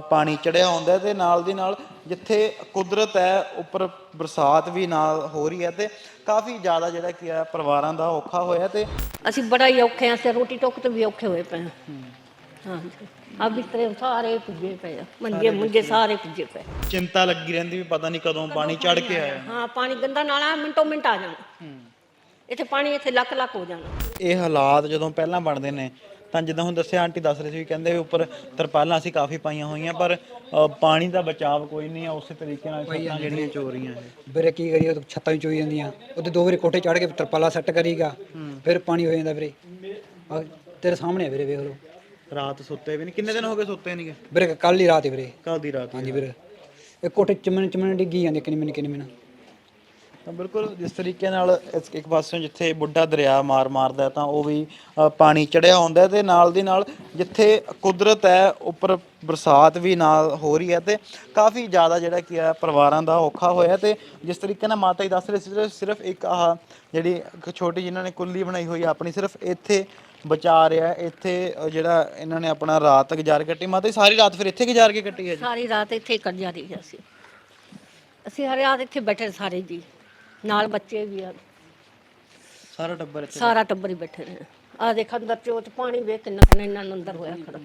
ਪਾਣੀ ਚੜਿਆ ਹੁੰਦਾ ਤੇ ਨਾਲ ਦੀ ਨਾਲ ਜਿੱਥੇ ਕੁਦਰਤ ਹੈ ਉੱਪਰ ਬਰਸਾਤ ਵੀ ਨਾਲ ਹੋ ਰਹੀ ਹੈ ਤੇ ਕਾਫੀ ਜ਼ਿਆਦਾ ਜਿਹੜਾ ਕੀ ਹੈ ਪਰਿਵਾਰਾਂ ਦਾ ਔਖਾ ਹੋਇਆ ਤੇ ਅਸੀਂ ਬੜਾ ਹੀ ਔਖੇ ਹਾਂ ਤੇ ਰੋਟੀ ਟੁੱਕ ਤੋਂ ਵੀ ਔਖੇ ਹੋਏ ਪਏ ਹਾਂ। ਆ ਬਿਸਤਰੇ ਸਾਰੇ ਪੁੱਜੇ ਪਏ ਆ ਮੰਜੇ ਮੁੰਜੇ ਸਾਰੇ ਪੁੱਜੇ ਪਏ। ਚਿੰਤਾ ਲੱਗੀ ਰਹਿੰਦੀ ਵੀ ਪਤਾ ਨਹੀਂ ਕਦੋਂ ਪਾਣੀ ਚੜ ਕੇ ਆਇਆ। ਹਾਂ ਪਾਣੀ ਗੰਦਾ ਨਾਲਾ ਮਿੰਟੋ ਮਿੰਟ ਆ ਜਾਣਾ। ਇੱਥੇ ਪਾਣੀ ਇੱਥੇ ਲੱਖ ਲੱਖ ਹੋ ਜਾਣਾ। ਇਹ ਹਾਲਾਤ ਜਦੋਂ ਪਹਿਲਾਂ ਬਣਦੇ ਨੇ ਤਾਂ ਜਿੱਦਾਂ ਹੁਣ ਦੱਸਿਆ ਆਂਟੀ ਦੱਸ ਰਹੀ ਸੀ ਕਹਿੰਦੇ ਵੀ ਉੱਪਰ ਤਰਪਾਲਾਂ ਅਸੀਂ ਕਾਫੀ ਪਾਈਆਂ ਹੋਈਆਂ ਪਰ ਅ, ਪਾਣੀ ਦਾ ਬਚਾਅ ਕੋਈ ਨਹੀਂ ਆ ਉਸੇ ਤਰੀਕੇ ਨਾਲ ਛੱਤਾਂ ਜਿਹੜੀਆਂ ਚੋ ਰਹੀਆਂ ਇਹ ਵੀਰੇ ਕੀ ਕਰੀਏ ਉਹ ਛੱਤਾਂ ਵੀ ਚੋਈ ਜਾਂਦੀਆਂ। ਉਹਦੇ ਦੋ ਵਾਰੀ ਕੋਠੇ ਚੜ ਕੇ ਤਰਪਾਲਾ ਸੈੱਟ ਕਰੀਗਾ ਫਿਰ ਪਾਣੀ ਹੋ ਜਾਂਦਾ ਵੀਰੇ। ਆਹ ਤੇਰੇ ਸਾਹਮਣੇ ਆ ਵੀਰੇ ਵੇਖ ਲਓ। ਰਾਤ ਸੁੱਤੇ ਵੀ ਨਹੀਂ। ਕਿੰਨੇ ਦਿਨ ਹੋ ਗਏ ਸੁੱਤੇ ਨਹੀਂਗੇ ਵੀਰੇ ਕੱਲ ਹੀ ਰਾਤ ਹੀ ਵੀਰੇ। ਕੱਲ ਦੀ ਰਾਤ ਹਾਂਜੀ ਵੀਰੇ। ਇਹ ਕੋਠੇ ਚਮਨ ਚਮਨ ਡਿੱਗੀ ਜਾਂਦੇ ਕਿੰਨੀ ਮਿੰਟ ਕਿੰਨੀ ਮਿੰਟ ਤਾਂ ਬਿਲਕੁਲ ਜਿਸ ਤਰੀਕੇ ਨਾਲ ਇਸ- ਇੱਕ ਪਾਸੇ ਜਿੱਥੇ ਬੁੱਢਾ ਦਰਿਆ ਮਾਰ ਮਾਰਦਾ ਹੈ ਤਾਂ ਉਹ ਵੀ ਅ, ਪਾਣੀ ਚੜਿਆ ਹੁੰਦਾ ਹੈ ਤੇ ਨਾਲ ਦੀ ਨਾਲ ਜਿੱਥੇ ਕੁਦਰਤ ਹੈ ਉੱਪਰ ਬਰਸਾਤ ਵੀ ਨਾਲ ਹੋ ਰਹੀ ਹੈ ਤੇ ਕਾਫੀ ਜ਼ਿਆਦਾ ਜਿਹੜਾ ਕੀ ਹੈ ਪਰਿਵਾਰਾਂ ਦਾ ਔਖਾ ਹੋਇਆ ਤੇ ਜਿਸ ਤਰੀਕੇ ਨਾਲ ਮਾਤਾ ਜੀ ਦੱਸ ਰਹੇ ਸੀ ਸਿਰਫ- ਸਿਰਫ ਇੱਕ ਆਹ ਜਿਹੜੀ ਇੱਕ ਛੋਟੀ ਜਿਨ੍ਹਾਂ ਨੇ ਕੁੱਲੀ ਬਣਾਈ ਹੋਈ ਹੈ ਆਪਣੀ ਸਿਰਫ ਇੱਥੇ ਬਚਾ ਰਿਹਾ ਹੈ। ਇੱਥੇ ਅ, ਜਿਹੜਾ ਇਹਨਾਂ ਨੇ ਆਪਣਾ ਰਾਤ ਗੁਜ਼ਾਰ ਕੱਟੀ ਮਾਤਾ ਜੀ ਸਾਰੀ ਰਾਤ ਫਿਰ ਇੱਥੇ ਗੁਜ਼ਾਰ ਕੇ ਕੱਟੀ ਹੈ ਜੀ ਸਾਰੀ ਰਾਤ ਇੱਥੇ ਕਰ ਜਾ ਅਸੀਂ ਅਸੀਂ ਹਰ ਰਾਤ ਇੱਥੇ ਬੈਠੇ ਸਾਰੇ ਜੀ ਨਾਲ ਬੱਚੇ ਵੀ ਆ। ਸਾਰਾ ਟੱਬਰ ਇੱਥੇ ਸਾਰਾ ਟੱਬਰ ਹੀ ਬੈਠੇ ਨੇ। ਆ ਦੇਖ ਅੰਦਰ ਚੋਚ ਪਾਣੀ ਵੇਖ ਕਿੰਨਾ ਕਿੰਨਾ ਇਹਨਾਂ ਨੂੰ ਅੰਦਰ ਹੋਇਆ ਖੜਾ।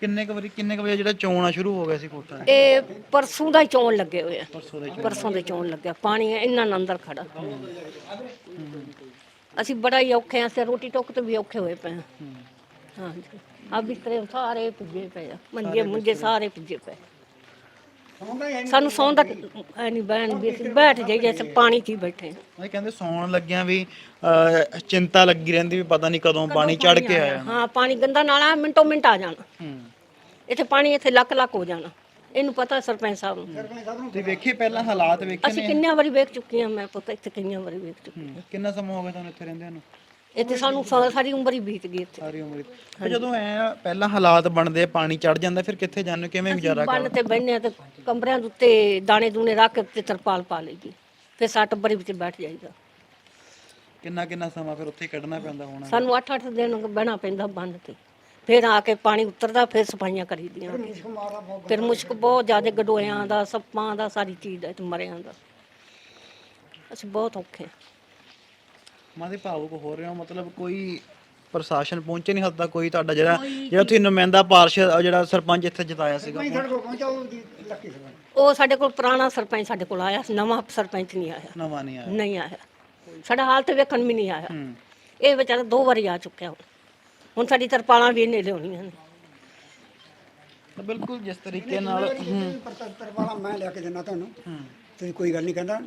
ਕਿੰਨੇ ਕੁ ਵਾਰੀ ਕਿੰਨੇ ਕੁ ਵਜੇ ਜਿਹੜਾ ਚੋਣਾ ਸ਼ੁਰੂ ਹੋ ਗਿਆ ਸੀ ਕੋਠਾ? ਇਹ ਪਰਸੋਂ ਦਾ ਹੀ ਚੋਣ ਲੱਗੇ ਹੋਏ ਆ। ਪਰਸੋਂ ਦਾ ਪਰਸੋਂ ਦੇ ਚੋਣ ਲੱਗਿਆ। ਪਾਣੀ ਇੰਨਾ ਨੂੰ ਅੰਦਰ ਖੜਾ। ਅਸੀਂ ਬੜਾ ਹੀ ਔਖੇ ਹਾਂ ਤੇ ਰੋਟੀ ਟੁੱਕ ਤੋਂ ਵੀ ਔਖੇ ਹੋਏ ਪਏ ਹਾਂ। ਹਾਂਜੀ। ਆ ਬਿਸਤਰੇ ਸਾਰੇ ਪੁੱਜੇ ਪਏ ਆ। ਮੰਜੇ ਮੁੰਜੇ ਸਾਰੇ ਪੁੱਜੇ ਪਏ। ਸਾਨੂੰ ਸੌਣ ਦਾ ਐ ਨਹੀਂ ਬਹਿਣ ਵੀ ਅਸੀਂ ਬੈਠ ਜਾਈਏ ਅਸੀਂ ਪਾਣੀ 'ਚ ਹੀ ਬੈਠੇ ਹਾਂ। ਇਹ ਕਹਿੰਦੇ ਸੌਣ ਲੱਗਿਆਂ ਵੀ ਅਹ, ਚਿੰਤਾ ਲੱਗੀ ਰਹਿੰਦੀ ਵੀ ਪਤਾ ਨਹੀਂ ਕਦੋਂ ਪਾਣੀ ਚੜ ਕੇ ਆਇਆ। ਹਾਂ ਪਾਣੀ ਗੰਦਾ ਨਾਲਾ ਮਿੰਟੋ ਮਿੰਟ ਆ ਜਾਣਾ। ਹੂੰ। ਇੱਥੇ ਪਾਣੀ ਇੱਥੇ ਲੱਖ ਲੱਖ ਹੋ ਜਾਣਾ। ਇਹਨੂੰ ਪਤਾ ਸਰਪੰਚ ਸਾਹਿਬ ਨੂੰ। ਤੁਸੀਂ ਵੇਖੇ ਪਹਿਲਾਂ ਹਾਲਾਤ ਵੇਖੇ ਅਸੀਂ ਕਿੰਨੀਆਂ ਵਾਰੀ ਵੇਖ ਚੁੱਕੇ ਹਾਂ ਮੈਂ ਪੁੱਤ ਇੱਥੇ ਕਿੰਨੀਆਂ ਵਾਰੀ ਵੇਖ ਚੁੱਕੀ ਹਾਂ ਕਿੰਨਾ ਸਮਾਂ ਹੋ ਗਿਆ ਤੁਹਾਨੂੰ ਇੱਥੇ ਰਹਿੰਦਿਆਂ ਨੂੰ? ਇੱਥੇ ਸਾਨੂੰ ਸਾ- ਸਾਰੀ ਉਮਰ ਹੀ ਬੀਤ ਗਈ ਇੱਥੇ। ਸਾਰੀ ਉਮਰ ਤੇ ਜਦੋਂ ਐ ਪਹਿਲਾਂ ਹਾਲਾਤ ਬਣਦੇ ਪਾਣੀ ਚੜ ਜਾਂਦਾ ਫਿਰ ਕਿੱਥੇ ਜਾਂਦੇ ਹੋ? ਕਿਵੇਂ ਗੁਜ਼ਾਰਾ ਬੰਨ ਤੇ ਬੈਠਨੇ ਤੇ ਕਮਰਿਆਂ ਦੇ ਉੱਤੇ ਦਾਣੇ ਦੂਣੇ ਰੱਖ ਕੇ ਤੇ ਤਰਪਾਲ ਪਾ ਲਈਦੀ ਫਿਰ ਸੱਟ ਬਰੀ ਵਿੱਚ ਬੈਠ ਜਾਈਦਾ। ਕਿੰਨਾ ਕਿੰਨਾ ਸਮਾਂ ਫਿਰ ਉੱਥੇ ਕੱਢਣਾ ਪੈਂਦਾ ਹੋਣਾ? ਸਾਨੂੰ 8-8 ਦਿਨ ਬਹਿਣਾ ਪੈਂਦਾ ਬੰਨ ਤੇ। ਫਿਰ ਆ ਕੇ ਪਾਣੀ ਉਤਰਦਾ ਫਿਰ ਸਫਾਈਆਂ ਕਰੀਦੀਆਂ। ਫਿਰ ਮੁਸ਼ਕ ਬਹੁਤ ਜ਼ਿਆਦਾ ਗਡੋਇਆਂ ਦਾ ਸੱਪਾਂ ਦਾ ਸਾਰੀ ਚੀਜ਼ ਦਾ ਤੇ ਮਰਿਆਂ ਦਾ। ਅਸੀਂ ਬਹੁਤ ਔਖੇ ਹਾਂ। ਮਾਦੇ ਭਾਵੁਕ ਹੋ ਰਹੇ ਹੋ ਮਤਲਬ ਕੋਈ ਪ੍ਰਸ਼ਾਸਨ ਪਹੁੰਚੇ ਨਹੀਂ ਹੱਦ ਤੱਕ ਕੋਈ ਤੁਹਾਡਾ ਜਿਹੜਾ ਜਿਹੜਾ ਤੁਸੀਂ ਨੁਮਾਇੰਦਾ ਪਾਰਸ਼ਦ ਜਿਹੜਾ ਸਰਪੰਚ ਇੱਥੇ ਜਿਤਾਇਆ ਸੀਗਾ। ਉਹ ਸਾਡੇ ਕੋਲ ਪੁਰਾਣਾ ਸਰਪੰਚ ਸਾਡੇ ਕੋਲ ਆਇਆ ਨਵਾਂ ਸਰਪੰਚ ਨਹੀਂ ਆਇਆ। ਨਵਾਂ ਨਹੀਂ ਆਇਆ। ਨਹੀਂ ਆਇਆ। ਸਾਡਾ ਹਾਲ ਤੇ ਵੇਖਣ ਵੀ ਨਹੀਂ ਆਇਆ। ਇਹ ਵਿਚਾਰਾ ਦੋ ਵਾਰੀ ਆ ਚੁੱਕਿਆ ਹੁਣ। ਹੁਣ ਸਾਡੀ ਤਰਪਾਲਾਂ ਵੀ ਇਹਨੇ ਲਿਆਉਣੀਆਂ ਨੇ। ਤਾਂ ਬਿਲਕੁਲ ਜਿਸ ਤਰੀਕੇ ਨਾਲ ਹੂੰ। ਤਰਪਾਲਾ ਮੈਂ ਲਿਆ ਕੇ ਦਿੰਦਾ ਤੁਹਾਨੂੰ। ਤੁਸੀਂ ਕੋਈ ਗੱਲ ਨਹੀਂ ਕਹਿੰਦਾ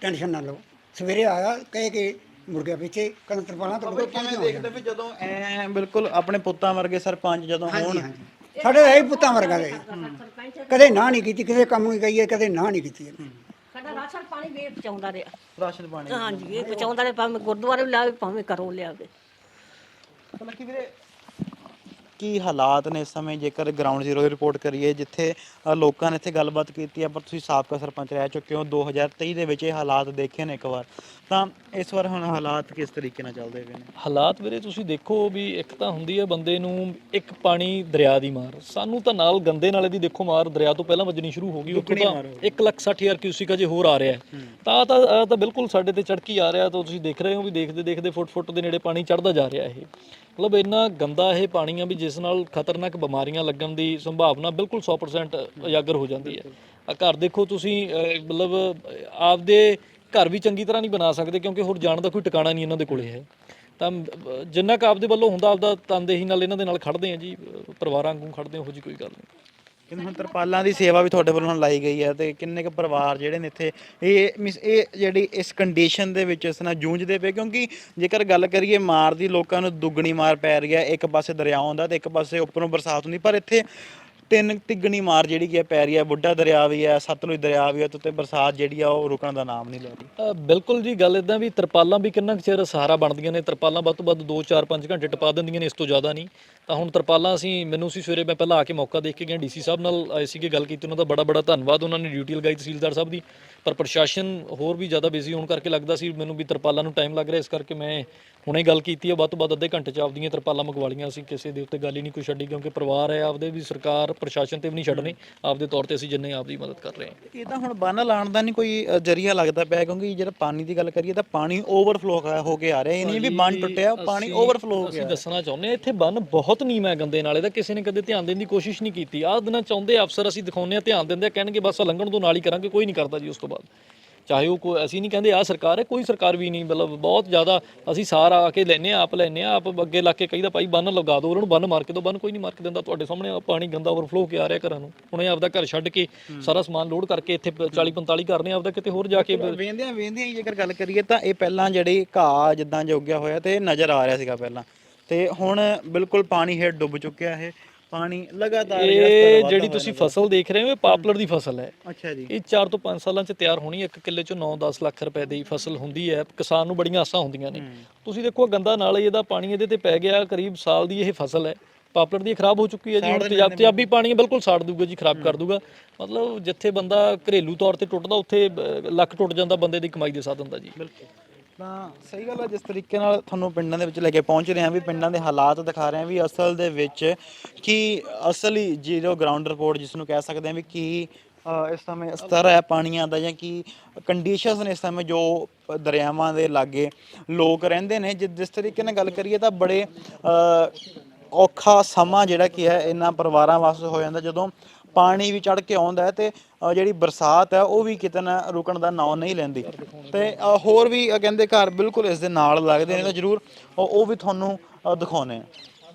ਟੈਨਸ਼ਨ ਨਾ ਲਓ। ਸਵੇਰੇ ਆਇਆ ਕਹੇ ਕਿ ਮੁਰਗੇ ਪਿੱਛੇ ਕਹਿੰਦਾ ਤਰਪਾਲਾ ਤੁਹਾਡੇ ਕੋਲ ਕਿਵੇਂ ਦੇਖਦੇ ਵੀ ਜਦੋਂ ਐ ਬਿਲਕੁਲ ਆਪਣੇ ਪੁੱਤਾਂ ਵਰਗੇ ਸਰਪੰਚ ਜਦੋਂ ਹੋਣ। ਸਾਡੇ ਇਹ ਪੁੱਤਾਂ ਵਰਗਾ ਦੇ ਕਦੇ ਨਾ ਨਹੀਂ ਕੀਤੀ ਕਿਸੇ ਕੰਮ ਨੂੰ ਕਹੀਏ ਕਦੇ ਨਾ ਨਹੀਂ ਕੀਤੀ। ਇਹਨੇ। ਸਾਡਾ ਰਾਸ਼ਨ ਪਾਣੀ ਵੀ ਇਹ ਪਹੁੰਚਾਉਂਦਾ ਰਿਹਾ। ਰਾਸ਼ਨ ਪਾਣੀ ਹਾਂਜੀ ਇਹ ਪਹੁੰਚਾਉਂਦਾ ਰਿਹਾ ਭਾਵੇਂ ਗੁਰਦੁਆਰੇ ਲਿਆਵੇ ਭਾਵੇਂ ਘਰੋਂ ਲਿਆਵੇ। ਮਤਲਬ ਕਿ ਵੀਰੇ ਕੀ ਹਾਲਾਤ ਨੇ ਇਸ ਸਮੇਂ? ਜੇਕਰ ਗਰਾਊਂਡ ਜ਼ੀਰੋ ਦੀ ਰਿਪੋਰਟ ਕਰੀਏ ਜਿੱਥੇ ਲੋਕਾਂ ਨੇ ਇੱਥੇ ਗੱਲਬਾਤ ਕੀਤੀ ਹੈ ਪਰ ਤੁਸੀਂ ਸਾਬਕਾ ਸਰਪੰਚ ਰਹਿ ਚੁੱਕੇ ਹੋ 2023 ਦੇ ਵਿੱਚ ਇਹ ਹਾਲਾਤ ਦੇਖੇ ਨੇ ਇੱਕ ਵਾਰ। ਤਾਂ ਇਸ ਵਾਰ ਹੁਣ ਹਾਲਾਤ ਕਿਸ ਤਰੀਕੇ ਨਾਲ ਚੱਲਦੇ ਪਏ ਨੇ? ਹਾਲਾਤ ਵੀਰੇ ਤੁਸੀਂ ਦੇਖੋ ਵੀ ਇੱਕ ਤਾਂ ਹੁੰਦੀ ਹੈ ਬੰਦੇ ਨੂੰ ਇੱਕ ਪਾਣੀ ਦਰਿਆ ਦੀ ਮਾਰ। ਸਾਨੂੰ ਤਾਂ ਨਾਲ ਗੰਦੇ ਨਾਲੇ ਦੀ ਦੇਖੋ ਮਾਰ ਦਰਿਆ ਤੋਂ ਪਹਿਲਾਂ ਵੱਜਣੀ ਸ਼ੁਰੂ ਹੋ ਗਈ ਉੱਥੋਂ ਤਾਂ 1 ਲੱਖ 60 ਹਜ਼ਾਰ ਕਿਊਸਿਕ ਅਜੇ ਹੋਰ ਆ ਰਿਹਾ। ਤਾਂ ਤਾਂ ਤਾਂ ਬਿਲਕੁਲ ਸਾਡੇ ਤੇ ਚੜਕੀ ਆ ਰਿਹਾ ਤਾਂ ਤੁਸੀਂ ਦੇਖ ਰਹੇ ਹੋ ਵੀ ਦੇਖਦੇ ਦੇਖਦੇ ਫੁੱਟ ਫੁੱਟ ਦੇ ਨੇੜੇ ਪਾਣੀ ਚੜਦਾ ਜਾ ਰਿਹਾ ਇਹ। ਮਤਲਬ ਇੰਨਾ ਗੰਦਾ ਇਹ ਪਾਣੀ ਆ ਵੀ ਜਿਸ ਨਾਲ ਖਤਰਨਾਕ ਬਿਮਾਰੀਆਂ ਲੱਗਣ ਦੀ ਸੰਭਾਵਨਾ ਬਿਲਕੁਲ 100% ਉਜਾਗਰ ਹੋ ਜਾਂਦੀ ਹੈ। ਆ ਘਰ ਦੇਖੋ ਤੁਸੀਂ ਮਤਲਬ ਆਪਦੇ ਘਰ ਵੀ ਚੰਗੀ ਤਰ੍ਹਾਂ ਨਹੀਂ ਬਣਾ ਸਕਦੇ ਕਿਉਂਕਿ ਹੋਰ ਜਾਣ ਦਾ ਕੋਈ ਟਿਕਾਣਾ ਨਹੀਂ ਇਹਨਾਂ ਦੇ ਕੋਲੇ ਹੈ। ਤਾਂ ਜਿੰਨਾ ਕੁ ਆਪਦੇ ਵੱਲੋਂ ਹੁੰਦਾ ਆਪਦਾ ਤਨਦੇਹੀ ਨਾਲ ਇਹਨਾਂ ਦੇ ਨਾਲ ਖੜਦੇ ਆ ਜੀ ਪਰਿਵਾਰਾਂ ਵਾਂਗੂ ਖੜਦੇ ਹੋ ਜੀ ਕੋਈ ਗੱਲ ਨਹੀਂ। ਕਿੰਨੇ ਹੁਣ ਤਰਪਾਲਾਂ ਦੀ ਸੇਵਾ ਵੀ ਤੁਹਾਡੇ ਵੱਲੋਂ ਹੁਣ ਲਾਈ ਗਈ ਹੈ ਤੇ ਕਿੰਨੇ ਕੁ ਪਰਿਵਾਰ ਜਿਹੜੇ ਨੇ ਇੱਥੇ, ਇਹ ਮਿਸ ਇਹ ਜਿਹੜੀ ਇਸ ਕੰਡੀਸ਼ਨ ਦੇ ਵਿੱਚ ਇਸ ਨਾਲ ਜੂਝਦੇ ਪਏ? ਕਿਉਂਕਿ ਜੇਕਰ ਗੱਲ ਕਰੀਏ ਮਾਰ ਦੀ, ਲੋਕਾਂ ਨੂੰ ਦੁੱਗਣੀ ਮਾਰ ਪੈ ਰਹੀ ਹੈ, ਇੱਕ ਪਾਸੇ ਦਰਿਆ ਆਉਂਦਾ ਤੇ ਇੱਕ ਪਾਸੇ ਉੱਪਰੋਂ ਬਰਸਾਤ ਹੁੰਦੀ, ਪਰ ਇੱਥੇ ਤਿੰਨ ਤਿੱਗਣੀ ਮਾਰ ਜਿਹੜੀ ਕੀ ਹੈ ਪੈ ਰਹੀ ਹੈ ਬੁੱਢਾ ਦਰਿਆ ਵੀ ਹੈ ਸਤਲੁਜ ਦਰਿਆ ਵੀ ਹੈ ਤੇ ਉੱਤੇ ਬਰਸਾਤ ਜਿਹੜੀ ਆ ਉਹ ਰੁਕਣ ਦਾ ਨਾਮ ਨਹੀਂ ਲੈ ਰਹੀ। ਅ, ਬਿਲਕੁਲ ਜੀ ਗੱਲ ਇਦਾਂ ਵੀ ਤਰਪਾਲਾਂ ਵੀ ਕਿੰਨਾ ਕੁ ਚਿਰ ਸਹਾਰਾ ਬਣਦੀਆਂ ਨੇ ਤਰਪਾਲਾਂ ਵੱਧ ਤੋਂ ਵੱਧ 2 4 5 ਘੰਟੇ ਟਪਾ ਦਿੰਦੀਆਂ ਨੇ ਇਸ ਤੋਂ ਜ਼ਿਆਦਾ ਨਹੀਂ। ਤਾਂ ਹੁਣ ਤਰਪਾਲਾਂ ਅਸੀਂ ਮੈਨੂੰ ਸੀ ਸਵੇਰੇ ਮੈਂ ਪਹਿਲਾਂ ਆ ਕੇ ਮੌਕਾ ਦੇਖ ਕੇ ਗਿਆ ਡੀਸੀ ਸਾਹਿਬ ਨਾਲ ਆਏ ਸੀਗੇ ਗੱਲ ਕੀਤੀ ਉਹਨਾਂ ਦਾ ਬੜਾ ਬੜਾ ਧੰਨਵਾਦ ਉਹਨਾਂ ਨੇ ਡਿਊਟੀ ਲਗਾਈ ਤਹਿਸੀਲਦਾਰ ਸਾਹਿਬ ਦੀ। ਪਰ ਪ੍ਰਸ਼ਾਸਨ ਹੋਰ ਵੀ ਜ਼ਿਆਦਾ ਬਿਜ਼ੀ ਹੋਣ ਕਰਕੇ ਲੱਗਦਾ ਸੀ ਮੈਨੂੰ ਵੀ ਤਰਪਾਲਾਂ ਨੂੰ ਟਾਈਮ ਲੱਗ ਰਿਹਾ ਇਸ ਕਰਕੇ ਮੈਂ ਹੁਣੇ ਗੱਲ ਕੀਤੀ ਹੈ ਵੱਧ ਤੋਂ ਵੱਧ ਅੱਧੇ ਘੰਟੇ ਚ ਆਪਦੀਆਂ ਤਰਪਾਲਾਂ ਮੰਗਵਾ ਅਸੀਂ ਕਿਸੇ ਦੇ ਉੱਤੇ ਗੱਲ ਹੀ ਨਹੀਂ ਕੋਈ ਛੱਡੀ ਕਿਉਂਕਿ ਪਰਿਵਾਰ ਹੈ ਆਪਦੇ ਵੀ ਸਰਕਾਰ ਪ੍ਰਸ਼ਾਸਨ ਤੇ ਵੀ ਨਹੀਂ ਛੱਡਣੀ ਆਪਦੇ ਤੌਰ ਤੇ ਅਸੀਂ ਜਿੰਨੇ ਆਪਦੀ ਮਦਦ ਕਰ ਰਹੇ ਹਾਂ। ਇਹ ਤਾਂ ਹੁਣ ਬੰਨ ਲਾਉਣ ਦਾ ਨਹੀਂ ਕੋਈ ਜਰੀਆ ਲੱਗਦਾ ਪਿਆ ਕਿਉਂਕਿ ਜਿਹੜਾ ਪਾਣੀ ਦੀ ਗੱਲ ਕਰੀਏ ਤਾਂ ਪਾਣੀ ਓਵਰਫਲੋ ਹੋ ਕੇ ਆ ਰਿਹਾ ਇਹ ਨਹੀਂ ਵੀ ਬੰਨ ਟੁੱਟਿਆ ਪਾਣੀ ਅਸੀਂ- ਓਵਰਫਲੋ ਹੋ ਅਸੀਂ ਗਿਆ। ਦੱਸਣਾ ਚਾਹੁੰਦੇ ਹਾਂ ਇੱਥੇ ਬੰਨ ਬਹੁਤ ਨੀਵਾਂ ਹੈ ਗੰਦੇ ਨਾਲੇ ਦਾ ਕਿਸੇ ਨੇ ਕਦੇ ਧਿਆਨ ਦੇਣ ਦੀ ਕੋਸ਼ਿਸ਼ ਨਹੀਂ ਕੀਤੀ। ਆਹ ਦਿਨਾਂ ਚਾਹੁੰਦੇ ਅਫਸਰ ਅਸੀਂ ਦਿਖਾਉਂਦੇ ਆ ਧਿਆਨ ਦਿੰਦੇ ਆ ਕਹਿਣਗੇ ਬਸ ਲੰਘਣ ਤੋਂ ਨਾਲ ਹੀ ਕਰਾਂਗੇ ਕੋਈ ਨਹੀਂ ਕਰਦਾ ਜੀ ਉਸ ਤੋਂ ਬਾਅਦ। ਚਾਹੇ ਉਹ ਕੋਈ ਅਸੀਂ ਨਹੀਂ ਕਹਿੰਦੇ ਆ ਸਰਕਾਰ ਹੈ ਕੋਈ ਸਰਕਾਰ ਵੀ ਨਹੀਂ ਮਤਲਬ ਬਹੁਤ ਜ਼ਿਆਦਾ ਅਸੀਂ ਸਾਰਾ ਆ ਕੇ ਲੈਨੇ ਆਪ ਲੈਨੇ ਆ ਆਪ ਅੱਗੇ ਲਾ ਕੇ ਕਹੀਦਾ ਭਾਈ ਬੰਨ ਲਗਾ ਦਿਓ ਉਹਨਾਂ ਨੂੰ ਬੰਨ ਮਾਰ ਕੇ ਦਿਓ ਬੰਨ ਕੋਈ ਨਹੀਂ ਮਾਰ ਕੇ ਦਿੰਦਾ ਤੁਹਾਡੇ ਸਾਹਮਣੇ ਪਾਣੀ ਗੰਦਾ ਓਵਰਫਲੋ ਕੇ ਆ ਰਿਹਾ ਘਰਾਂ ਨੂੰ। ਹੁਣੇ ਆਪਦਾ ਘਰ ਛੱਡ ਕੇ ਸਾਰਾ ਸਮਾਨ ਲੋਡ ਕਰਕੇ ਇੱਥੇ 40 45 ਘਰ ਨੇ ਆਪਦਾ ਕਿਤੇ ਹੋਰ ਜਾ ਕੇ ਵੇਂਦਿਆਂ ਵੇਂਦਿਆਂ ਹੀ ਜੇਕਰ ਗੱਲ ਕਰੀਏ ਤਾਂ ਇਹ ਪਹਿਲਾਂ ਜਿਹੜੀ ਘਾਹ ਜਿੱਦਾਂ ਜੋਗਿਆ ਹੋਇਆ ਤੇ ਇਹ ਨਜ਼ਰ ਆ ਰਿਹਾ ਸੀਗਾ ਪਹਿਲਾਂ। ਤੇ ਹੁਣ ਬਿਲਕੁਲ ਪਾਣੀ ਹੇਠ ਡੁੱਬ ਚੁੱਕਿਆ ਇਹ। ਪਾਣੀ ਲਗਾਤਾਰ ਇਹ ਜਿਹੜੀ ਤੁਸੀਂ ਫਸਲ ਦੇਖ ਰਹੇ ਹੋ ਇਹ ਪਾਪਲਰ ਦੀ ਫਸਲ ਹੈ। ਅੱਛਾ ਜੀ। ਇਹ 4 ਤੋਂ 5 ਸਾਲਾਂ ਚ ਤਿਆਰ ਹੋਣੀ ਹੈ। ਇੱਕ ਕਿੱਲੇ ਚੋਂ 9-10 ਲੱਖ ਰੁਪਏ ਦੀ ਫਸਲ ਹੁੰਦੀ ਹੈ। ਕਿਸਾਨ ਨੂੰ ਬੜੀਆਂ ਆਸਾਂ ਹੁੰਦੀਆਂ ਨੇ। ਤੁਸੀਂ ਦੇਖੋ ਗੰਦਾ ਨਾਲ ਇਹਦਾ ਪਾਣੀ ਇਹਦੇ ਤੇ ਪੈ ਗਿਆ ਕਰੀਬ ਸਾਲ ਦੀ ਇਹ ਫਸਲ ਹੈ। ਪਾਪਲਰ ਦੀ ਖਰਾਬ ਹੋ ਚੁੱਕੀ ਹੈ ਜੀ ਹੁਣ ਤੇਜ਼ਾਬ ਤੇਜ਼ਾਬੀ ਪਾਣੀ ਬਿਲਕੁਲ ਸਾੜ ਦੂਗਾ ਜੀ ਖਰਾਬ ਕਰ ਦੂਗਾ ਮਤਲਬ ਜਿੱਥੇ ਬੰਦਾ ਘਰੇਲੂ ਤੌਰ ਤੇ ਟੁੱਟਦਾ ਉੱਥੇ ਲੱਕ ਟੁੱਟ ਜਾਂਦਾ ਬੰਦੇ ਦੀ ਕਮਾਈ ਦੇ ਸਾਧਨ ਦਾ ਜੀ। ਬਿਲਕੁਲ। ਤਾਂ ਸਹੀ ਗੱਲ ਹੈ ਜਿਸ ਤਰੀਕੇ ਨਾਲ ਤੁਹਾਨੂੰ ਪਿੰਡਾਂ ਦੇ ਵਿੱਚ ਲੈ ਕੇ ਪਹੁੰਚ ਰਹੇ ਹਾਂ ਵੀ ਪਿੰਡਾਂ ਦੇ ਹਾਲਾਤ ਦਿਖਾ ਰਹੇ ਹਾਂ ਵੀ ਅਸਲ ਦੇ ਵਿੱਚ ਕੀ ਅਸਲੀ ਜ਼ੀਰੋ ਗਰਾਊਂਡ ਰਿਪੋਰਟ ਜਿਸ ਨੂੰ ਕਹਿ ਸਕਦੇ ਹਾਂ ਵੀ ਕੀ ਅ, ਇਸ ਸਮੇਂ ਸਤਰ ਹੈ ਪਾਣੀਆਂ ਦਾ ਜਾਂ ਕੀ ਕੰਡੀਸ਼ਨਸ ਨੇ ਇਸ ਸਮੇਂ ਜੋ ਦਰਿਆਵਾਂ ਦੇ ਲਾਗੇ ਲੋਕ ਰਹਿੰਦੇ ਨੇ। ਜਿ- ਜਿਸ ਤਰੀਕੇ ਨਾਲ ਗੱਲ ਕਰੀਏ ਤਾਂ ਬੜੇ ਅ, ਔਖਾ ਸਮਾਂ ਜਿਹੜਾ ਕੀ ਹੈ ਇਹਨਾਂ ਪਰਿਵਾਰਾਂ ਵਾਸਤੇ ਹੋ ਜਾਂਦਾ। ਜਦੋਂ ਪਾਣੀ ਵੀ ਚੜ ਕੇ ਆਉਂਦਾ ਹੈ ਤੇ ਅ, ਜਿਹੜੀ ਬਰਸਾਤ ਹੈ ਉਹ ਵੀ ਕਿਤੇ ਨਾ ਰੁਕਣ ਦਾ ਨਾਂ ਨਹੀਂ ਲੈਂਦੀ। ਤੇ ਅ, ਹੋਰ ਵੀ ਅ, ਕਹਿੰਦੇ ਘਰ ਬਿਲਕੁਲ ਇਸ ਦੇ ਨਾਲ ਲੱਗਦੇ ਨੇ ਤਾਂ ਜਰੂਰ ਉਹ ਉਹ ਵੀ ਤੁਹਾਨੂੰ ਅ, ਦਿਖਾਉਂਦੇ ਆ